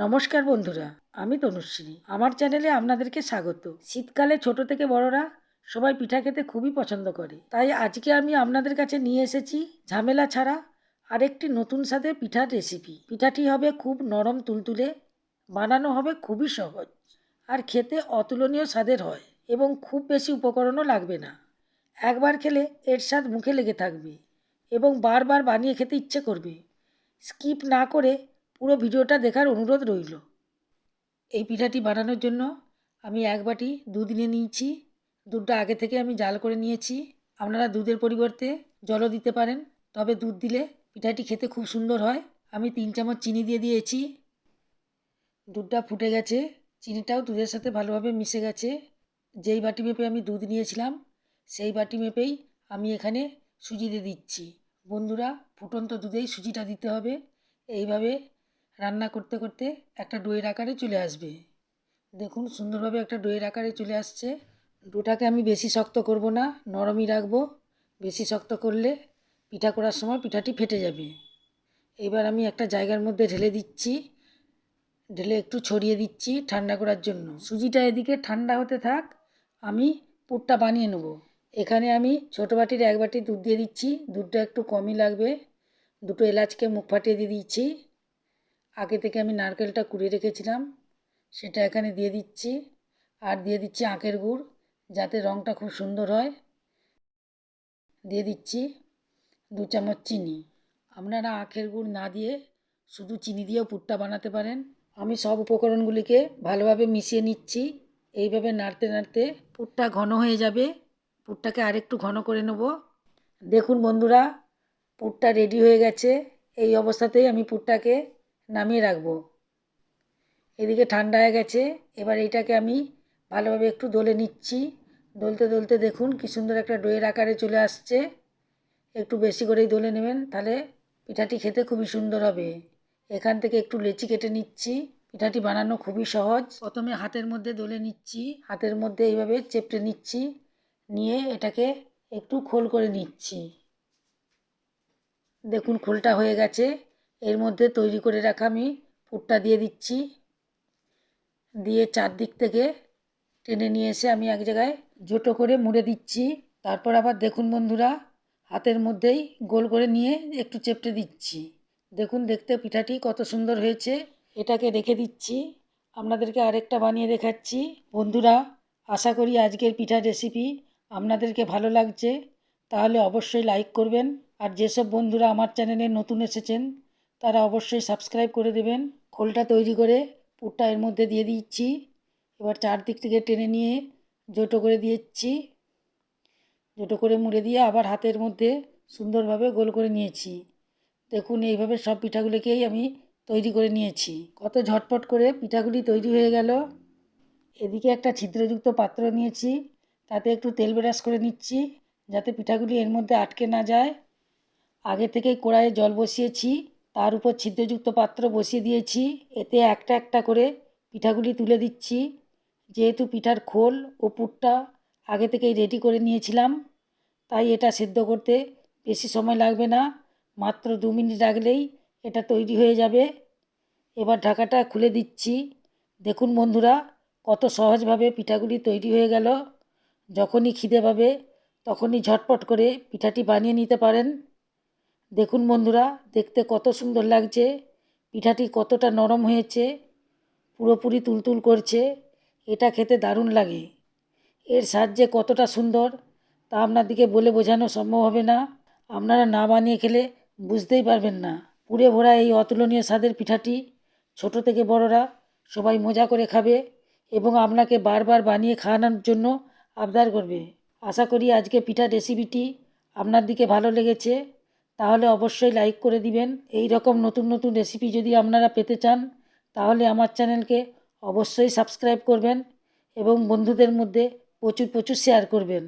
নমস্কার বন্ধুরা, আমি তনুশ্রী। আমার চ্যানেলে আপনাদেরকে স্বাগত। শীতকালে ছোট থেকে বড়রা সবাই পিঠা খেতে খুবই পছন্দ করে। তাই আজকে আমি আপনাদের কাছে নিয়ে এসেছি ঝামেলা ছাড়া আরেকটি নতুন স্বাদের পিঠার রেসিপি পিঠাটি হবে খুব নরম তুলতুলে, বানানো হবে খুবই সহজ আর খেতে অতুলনীয় স্বাদের হয় এবং খুব বেশি উপকরণও লাগবে না। একবার খেলে এর স্বাদ মুখে লেগে থাকবে এবং বারবার বানিয়ে খেতে ইচ্ছে করবে। স্কিপ না করে পুরো ভিডিওটা দেখার অনুরোধ রইল। এই পিঠাটি বানানোর জন্য আমি এক বাটি দুধ নিয়ে নিয়েছি। দুধটা আগে থেকে আমি জাল করে নিয়েছি। আপনারা দুধের পরিবর্তে জলও দিতে পারেন, তবে দুধ দিলে পিঠাটি খেতে খুব সুন্দর হয়। আমি তিন চামচ চিনি দিয়ে দিয়েছি। দুধটা ফুটে গেছে। চিনিটাও দুধের সাথে ভালোভাবে মিশে গেছে। যেই বাটি মেপে আমি দুধ নিয়েছিলাম, সেই বাটি মেপেই আমি এখানে সুজি দিয়ে দিচ্ছি। বন্ধুরা, ফুটন্ত দুধেই সুজিটা দিতে হবে। এইভাবে রান্না করতে করতে একটা ডোয়ের আকারে চলে আসবে। দেখুন সুন্দরভাবে একটা ডোয়ের আকারে চলে আসছে। ডোটাকে আমি বেশি শক্ত করব না, নরমই রাখব। বেশি শক্ত করলে পিঠা করার সময় পিঠাটি ফেটে যাবে। এবার আমি একটা জায়গার মধ্যে ঢেলে দিচ্ছি। ঢেলে একটু ছড়িয়ে দিচ্ছি ঠান্ডা করার জন্য। সুজিটা এদিকে ঠান্ডা হতে থাক, আমি পুরটা বানিয়ে নেব। এখানে আমি ছোটো বাটির এক বাটি দুধ দিয়ে দিচ্ছি। দুধটা একটু কমই লাগবে। দুটো এলাচকে মুখ ফাটিয়ে দিয়ে দিচ্ছি। আগে থেকে আমি নারকেলটা কুড়িয়ে রেখেছিলাম। সেটা এখানে দিয়ে দিচ্ছি। আর দিয়ে দিচ্ছি আখের গুড়, যাতে রঙটা খুব সুন্দর হয়। দিয়ে দিচ্ছি দু চামচ চিনি। আপনারা আখের গুড় না দিয়ে শুধু চিনি দিয়েও পুরটা বানাতে পারেন। আমি সব উপকরণগুলিকে ভালোভাবে মিশিয়ে নিচ্ছি। এইভাবে নাড়তে নাড়তে পুরটা ঘন হয়ে যাবে। পুরটাকে আরেকটু ঘন করে নেব। দেখুন বন্ধুরা, পুরটা রেডি হয়ে গেছে। এই অবস্থাতেই আমি পুরটাকে নামিয়ে রাখব। এদিকে ঠান্ডা হয়ে গেছে, এবার এটাকে আমি ভালোভাবে একটু দোলে নিচ্ছি। দলতে দলতে দেখুন কি সুন্দর একটা ডোয়ের আকারে চলে আসছে। একটু বেশি করেই দোলে নেবেন, তাহলে পিঠাটি খেতে খুবই সুন্দর হবে। এখান থেকে একটু লেচি কেটে নিচ্ছি। পিঠাটি বানানো খুবই সহজ। প্রথমে হাতের মধ্যে দোলে নিচ্ছি। হাতের মধ্যে এইভাবে চেপটে নিচ্ছি। নিয়ে এটাকে একটু খোল করে নিচ্ছি। দেখুন খোলটা হয়ে গেছে। এর মধ্যে তৈরি করে রাখা আমি পুরটা দিয়ে দিচ্ছি। দিয়ে চারদিক থেকে টেনে নিয়ে এসে আমি এক জায়গায় জোটো করে মুড়ে দিচ্ছি। তারপর আবার দেখুন বন্ধুরা, হাতের মধ্যেই গোল করে নিয়ে একটু চেপটে দিচ্ছি। দেখুন, দেখতে পিঠাটি কত সুন্দর হয়েছে। এটাকে রেখে দিচ্ছি। আপনাদেরকে আরেকটা বানিয়ে দেখাচ্ছি। বন্ধুরা, আশা করি আজকের পিঠার রেসিপি আপনাদেরকে ভালো লাগছে। তাহলে অবশ্যই লাইক করবেন। আর যেসব বন্ধুরা আমার চ্যানেলে নতুন এসেছেন তারা অবশ্যই সাবস্ক্রাইব করে দেবেন। খোলটা তৈরি করে পুরটা এর মধ্যে দিয়ে দিচ্ছি। এবার চারদিক থেকে টেনে নিয়ে জোটো করে দিয়েছি। জোটো করে মুড়ে দিয়ে আবার হাতের মধ্যে সুন্দরভাবে গোল করে নিয়েছি। দেখুন, এইভাবে সব পিঠাগুলিকেই আমি তৈরি করে নিয়েছি। কত ঝটপট করে পিঠাগুলি তৈরি হয়ে গেল। এদিকে একটা ছিদ্রযুক্ত পাত্র নিয়েছি। তাতে একটু তেল ব্রাশ করে নিচ্ছি যাতে পিঠাগুলি এর মধ্যে আটকে না যায়। আগে থেকেই কড়াইয়ে জল বসিয়েছি। তার উপর ছিদ্রযুক্ত পাত্র বসিয়ে দিয়েছি। এতে একটা একটা করে পিঠাগুলি তুলে দিচ্ছি। যেহেতু পিঠার খোল ও পুরটা আগে থেকেই রেডি করে নিয়েছিলাম, তাই এটা সেদ্ধ করতে বেশি সময় লাগবে না। মাত্র দু মিনিট রাখলেই এটা তৈরি হয়ে যাবে। এবার ঢাকাটা খুলে দিচ্ছি। দেখুন বন্ধুরা, কত সহজভাবে পিঠাগুলি তৈরি হয়ে গেল। যখনই খিদে পাবে, তখনই ঝটপট করে পিঠাটি বানিয়ে নিতে পারেন। দেখুন বন্ধুরা, দেখতে কত সুন্দর লাগছে। পিঠাটি কতটা নরম হয়েছে, পুরোপুরি তুলতুল করছে, এটা খেতে দারুণ লাগে। এর সাহায্যে কতটা সুন্দর, তা আপনাদিকে বলে বোঝানো সম্ভব হবে না। আপনারা না বানিয়ে খেলে বুঝতেই পারবেন না। পুড়ে ভরা এই অতুলনীয় স্বাদের পিঠাটি, ছোট থেকে বড়রা সবাই মজা করে খাবে এবং আপনাকে বারবার বানিয়ে খাওয়ানোর জন্য আবদার করবে। আশা করি আজকে পিঠা রেসিপিটি আপনার দিকে ভালো লেগেছে। তাহলে অবশ্যই লাইক করে দিবেন। এই রকম নতুন নতুন রেসিপি যদি আপনারা পেতে চান, তাহলে আমার চ্যানেলকে অবশ্যই সাবস্ক্রাইব করবেন এবং বন্ধুদের মধ্যে প্রচুর প্রচুর শেয়ার করবেন।